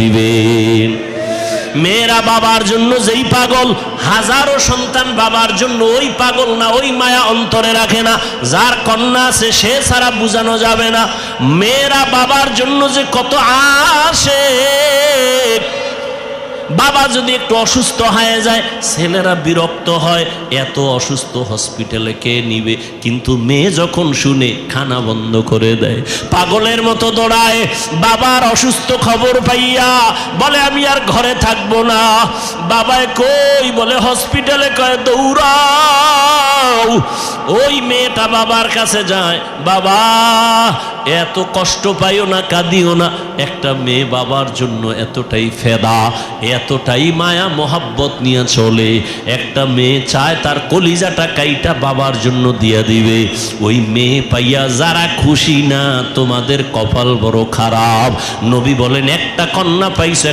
দিবেন। মেয়েরা বাবার জন্য যেই পাগল, হাজারো সন্তান বাবার জন্য ওই পাগল না, ওই মায়া অন্তরে রাখে না, যার কন্যা আছে সে ছাড়া বুঝানো যাবে না। মেয়েরা বাবার জন্য যে কত আসে বাবা যদি একটু অসুস্থ হয়ে যায়, ছেলেরা বিরক্ত হয়, এত অসুস্থ হসপিটালে কে নিবে? কিন্তু মেয়ে যখন শুনে খানা বন্ধ করে দেয়, পাগলের মতো দৌড়ায়, বাবার অসুস্থ খবর পাইয়া বলে আমি আর ঘরে থাকব না। বাবায় কই বলে, হসপিটালে কয় দৌড়াও। ওই মেয়েটা বাবার কাছে যায়, বাবা, এত কষ্ট পাইও না, কাঁদিও না। একটা মেয়ে বাবার জন্য এতটাই ফেদা, এতটাই মায়া, মোহাব্বত নিয়ে চলে। একটা মেয়ে চায় তার কলিজাটা কাইটা বাবার জন্য দিয়া দিবে। ওই মেয়ে পাইয়া যারা খুশি না, তোমাদের কপাল বড় খারাপ। নবী বলেন, একটা কন্যা পাইছে